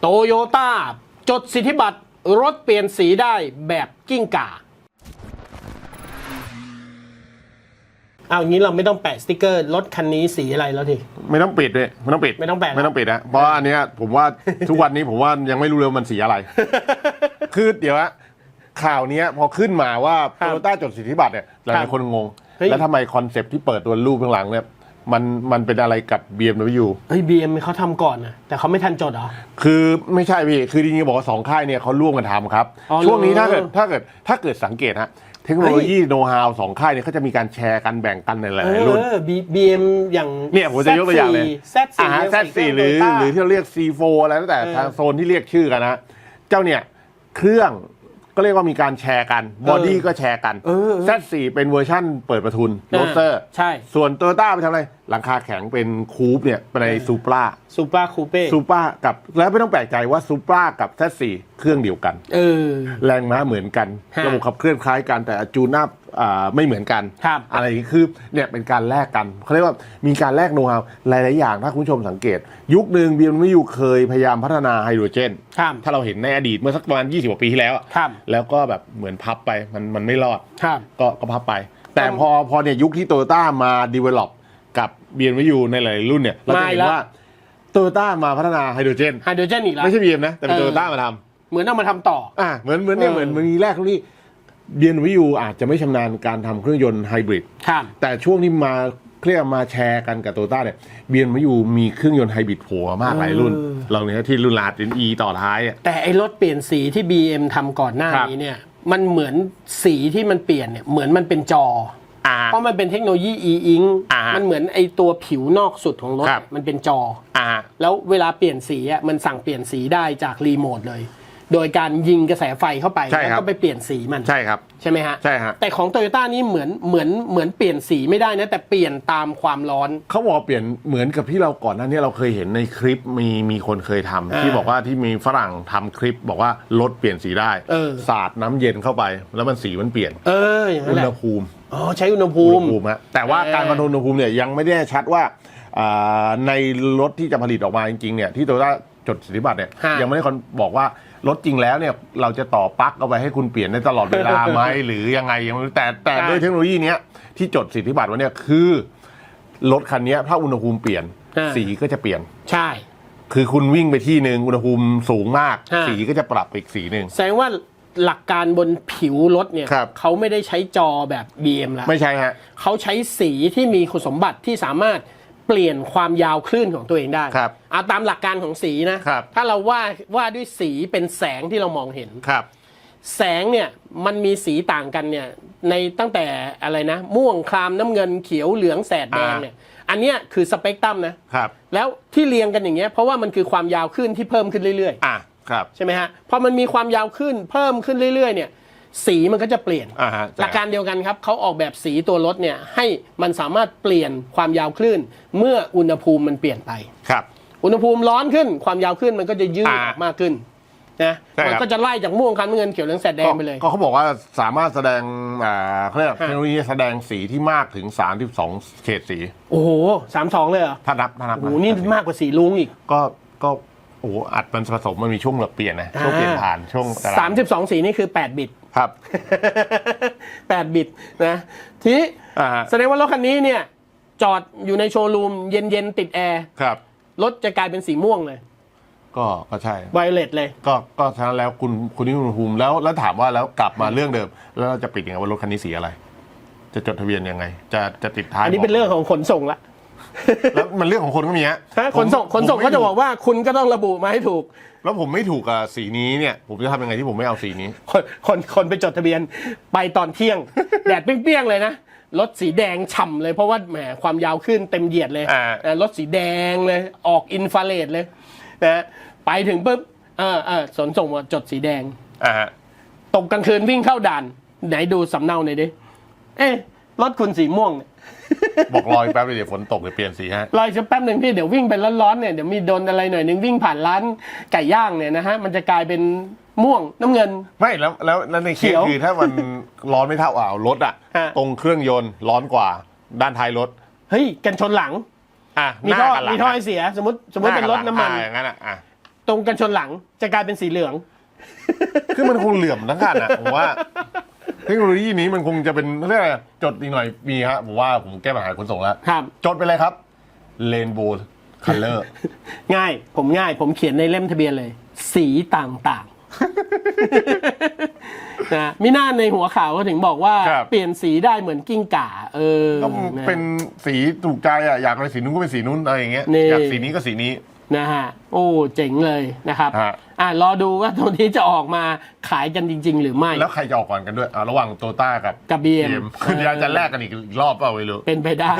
โตโยต้าจดสิทธิบัตรรถเปลี่ยนสีได้แบบกิ้งก่าเอางี้เราไม่ต้องแปะสติกเกอร์รถคันนี้สีอะไรแล้วที ไม่ต้องปิดเลยไม่ต้องปิดไม่ต้องแปะไม่ต้องปิดนะเพราะอันเนี้ยผมว่า ทุกวันนี้ผมว่ายังไม่รู้เลยว่ามันสีอะไร คือเดี๋ยวอะข่าวเนี้ยพอขึ้นมาว่าครัโตบโยต้าจดสิทธิบัตรเนี่ยหครัลายบๆคนงง เฮ้ย แล้วทำไมคอนเซปต์ที่เปิดตัวรูปข้างหลังเนี่ย มันมันเป็นอะไรกับ BMW เฮ้ยบีเอ็มเขาทำก่อนนะแต่เขาไม่ทันจดเหรอ คือไม่ใช่พี่ คือจริงๆบอกว่าสองค่ายเนี่ยเขาร่วมกันทำครับ อ๋อช่วงนี้เหรอถ้าเกิดถ้าเกิดถ้าเกิดสังเกตฮะเทคโนโลยีโน้ตฮาวสองค่ายเนี่ยเขาจะมีการแชร์กันแบ่งกันในหลายๆรุ่นเออบีเอ็มอย่าง เนี่ยผมจะยกตัวอย่างเลยแซดสี่แซดสี่หรือหรือที่เราเรียก C4 อะไรตั้งแต่เออทางโซนที่เรียกชื่อกันนะ เจ้าเนี่ยเครื่องก็เรียกว่ามีการแชร์กัน บอดี้ก็แชร์กัน เออเออแซดสี่เป็นเวอร์ชั่นเปิดประทุนโรเตอร์ ใช่ ส่วนโตโยต้าไปทำอะไร หลังคาแข็งเป็นคูปเนี่ยในซูปราซูเปอร์คูเป้ซูปรากับแล้วไม่ต้องแปลกใจว่าซูปรากับแซดสี่เครื่องเดียวกัน เออ แรงม้าเหมือนกันฮะระบบขับเคลื่อนคล้ายกันแต่จูนอัพอ่าไม่เหมือนกันครับอะไรอย่างงี้คือเนี่ยเป็นการแลกกันเขาเรียกว่ามีการแลกโน้ตฮาวหลาย ๆ อย่างถ้าคุณผู้ชมสังเกต ยุคหนึ่งบีมไม่อยู่เคยพยายามพัฒนาไฮโดรเจนครับถ้าเราเห็นในอดีตเมื่อสักประมาณ20กว่าปีที่แล้วอะครับแล้วก็แบบเหมือนพับไปมันมันไม่รอดครับก็ก็พับไป แต่พอพอเนี่ยยุคที่โตโยต้ามา develop กับ บีมไม่อยู่ในหลายๆรุ่นเนี่ยเราจะเห็นมาอีกแล้วว่าโตโยต้ามาพัฒนาไฮโดรเจนไฮโดรเจนอีกแล้วไม่ใช่บีมนะ แต่เป็นเอโตอโยต้ามาทำเหมือนเอามาทำต่ออ่าเหมือนเหมือนเนี่ยเออเหมือนมันมีแรกที่เบียนวิวอาจจะไม่ชำนาญการทำเครื่องยนต์ไฮบริดครับแต่ช่วงที่มาเครียกมาแชร์กันกับโตต้าเนี่ยเบียนวิวมีเครื่องยนต์ไฮบริดโผล่มามากหลายรุ่นเออเราเนี่ยที่รุ่นลาดเป็น E ต่อท้ายอะแต่ไอ้รถเปลี่ยนสีที่ BM ทำก่อนหน้าครับนี้เนี่ย มันเหมือนสีที่มันเปลี่ยนเนี่ยเหมือนมันเป็นจอ อ่า เพราะมันเป็นเทคโนโลยี e-ink อ่ามัมันเหมือนไอ้ตัวผิวนอกสุดของรถครับ มันเป็นจอ อ่า แล้วเวลาเปลี่ยนสีอะมันสั่งเปลี่ยนสีได้จากรีโมทเลย โดยการยิงกระแสไฟเข้าไปใช่แล้วครับก็ไปเปลี่ยนสีมันใช่ครับ ใช่ไหมฮะใช่ฮะ แต่ของโตโยต้านี่เหมือนเหมือนเหมือนเปลี่ยนสีไม่ได้นะแต่เปลี่ยนตามความร้อน เขาบอกว่าเปลี่ยนเหมือนกับที่เราก่อนหน้านี้เราเคยเห็นในคลิปมีมีคนเคยทำอ่าที่บอกว่าที่มีฝรั่งทำคลิป บอกว่ารถเปลี่ยนสีได้เออ สาดน้ำเย็นเข้าไป แล้วมันสีมันเปลี่ยนเอออย่างนั้อุนแหณละหภูมิ อ๋อใช้อุณหภูมิอุณหภูมิฮะแต่ว่าเออการคอนโทรลอุณหภูมิเนี่ยยังไม่ได้ชัดว่าอ่าในรถที่จะผลิตออกมาจริงๆเนี่ยที่โตโยต้า จดสิทธิบัตรเนี่ยฮะ ยังไม่ได้คอนบอกว่ารถจริงแล้วเนี่ยเราจะต่อปลั๊กเอาไปให้คุณเปลี่ยนได้ตลอดเวลาไหม หรือยังไงยังไม่รู้แต่แต่ครับด้วยเทคโนโลยีเนี้ยที่จดสิทธิบัตรไว้เนี่ยคือรถคันเนี้ยถ้าอุณหภูมิเปลี่ยนฮะสีก็จะเปลี่ยน ใช่ คือคุณวิ่งไปที่หนึ่งอุณหภูมิสูงมาก ฮะ สีก็จะปรับไปอีกสีหนึ่ง แสดงว่าหลักการบนผิวรถเนี่ยครับ เขาไม่ได้ใช้จอแบบ BM แล้วไม่ใช่ฮะ เขาใช้สีที่มีคุณสมบัติที่สามารถ เปลี่ยนความยาวคลื่นของตัวเองได้ครับเอาตามหลักการของสีนะครับ ถ้าเราว่าว่าด้วยสีเป็นแสงที่เรามองเห็น ครับ แสงเนี่ยมันมีสีต่างกันเนี่ยในตั้งแต่อะไรนะ ม่วงครามน้ำเงินเขียวเหลืองแสดแดงเนี่ยอันเนี้ยคือสเปกตรัมนะครับ แล้วที่เรียงกันอย่างเงี้ยเพราะว่ามันคือความยาวขึ้นที่เพิ่มขึ้นเรื่อยอะ ครับๆใช่ไหมฮะ พอมันมีความยาวขึ้นเพิ่มขึ้นเรื่อยๆเนี่ย สีมันก็จะเปลี่ยน อ่าฮะหลักการเดียวกันครับเขาออกแบบสีตัวรถเนี่ยให้มันสามารถเปลี่ยนความยาวคลื่น เมื่ออุณหภูมิมันเปลี่ยนไป ครับ อุณหภูมิร้อนขึ้นความยาวคลื่นมันก็จะยืดอ่าออกมากขึ้นนะใช่ครับ มันก็จะไล่จากม่วงครามน้ำเงินเขียวเหลืองแสดแดงไปเลยก็เขาบอกว่าสามารถแสดงอ่าเขาเรียกฮะ เทคโนโลยีแสดงสีที่มากถึง 32 เฉดสี โอ้โหสามสองเลยเหรอถ้านับถ้านับโอ้โหนี่มากกว่าสีลุงอีก ก็ก็โอ้โหอัดมันผสมมันมีช่วงแบบเปลี่ยนนะช่วงเปลี่ยนผ่านช่วงแต่ละสามสิบสองสีนี่คือแปดบิต ครับแปดบิตนะทีนี้อ่าฮะแสดงว่ารถคันนี้เนี่ย จอดอยู่ในโชว์รูมเย็นๆ ติดแอร์ ครับ รถจะกลายเป็นสีม่วงเลยก็ก็ใช่ ไวเลตเลย ก็ก็ฉะนั้นแล้วคุณคุณนิอุณหภูมิแล้วแล้วถามว่าแล้วกลับมาเรื่องเดิม แล้วเราจะปิดยังไงว่ารถคันนี้สีอะไร จะจดทะเบียนยังไง จะจะติดท้ายอันนี้เป็นเรื่องของขนส่งละ แล้วมันเรื่องของคนก็มีฮะฮะขนส่งผมขนส่งผมไม่เขาจะบอกว่าคุณก็ต้องระบุมาให้ถูก แล้วผมไม่ถูกกับสีนี้เนี่ย ผมจะทำยังไงที่ผมไม่เอาสีนี้ คนคนคนไปจดทะเบียนไปตอนเที่ยง แดดเปรี้ยงๆเลยนะรถสีแดงฉ่ำเลยเพราะว่าแหมความยาวขึ้นเต็มเหยียดเลยอ่า เออรถสีแดงเลยออกอินฟราเรดเลยนะไปถึงปุ๊บเออเออสนส่งมาจดสีแดง อ่าฮะตกกลางคืนวิ่งเข้าด่าน ไหนดูสำเนาหน่อยดิ เอ๊ะรถคุณสีม่วงเนี่ย บอกรอยแป๊บเดี๋ยวฝนตกเดี๋ยวเปลี่ยนสีฮะรอยจะแป๊บหนึ่งพี่เดี๋ยววิ่งไปร้อนๆเนี่ยเดี๋ยวมีโดนอะไรหน่อยหนึ่งวิ่งผ่านร้านไก่ย่างเนี่ยนะฮะมันจะกลายเป็นม่วงน้ำเงิน ไม่แล้วแล้วแล้วในเคเขีสยวคือถ้ามันร้อนไม่เท่าอ่าวรถอะ ฮะ ตรงเครื่องยนต์ร้อนกว่าด้านท้ายรถ เฮ้ยกันชนหลัง อะมีหท่อกับหลังมีท่อไอเสีย สมมติสมมติเป็นรถน้ำมัน หากับหลังอะอย่างนั้นอะอะโตตรงกันชนหลังจะกลายเป็นสีเหลือง คือมันคงเหลื่อมทั้งกันอะผมว่าเทคโนโลยีนี้มันคงจะเป็นเรียกอะไรจดอีกหน่อยมีฮะผมว่าผมแก้ปัญหาขนส่งแล้ว ครับ จดไปเลยครับเ a นโบว์คัลเลอร์ง่ายผมง่ายผมเขียนในเล่มทะเบียนเลย สีต่างๆ นะมิน่าในหัวข่าวก็ถึงบอกว่า ครับ เปลี่ยนสีได้เหมือนกิ้งก่า เออก็นะเป็นสีถูกใจอะอยากอะไรสีนู้นก็เป็นสีนู้นอะไรอย่างเงี้ยนี่ อยากสีนี้ก็สีนี้ นะฮะโอ้เจ๋งเลยนะครับฮะ อ่ารอดูว่าตัวนี้จะออกมาขายกันจริง ๆ หรือไม่ แล้วใครจะออกก่อนกันด้วยอะระหว่างโตต้ากับกับ BM คุณยายจะแลกกันอีกรอบเปล่าไม่รู้ เป็นไปได้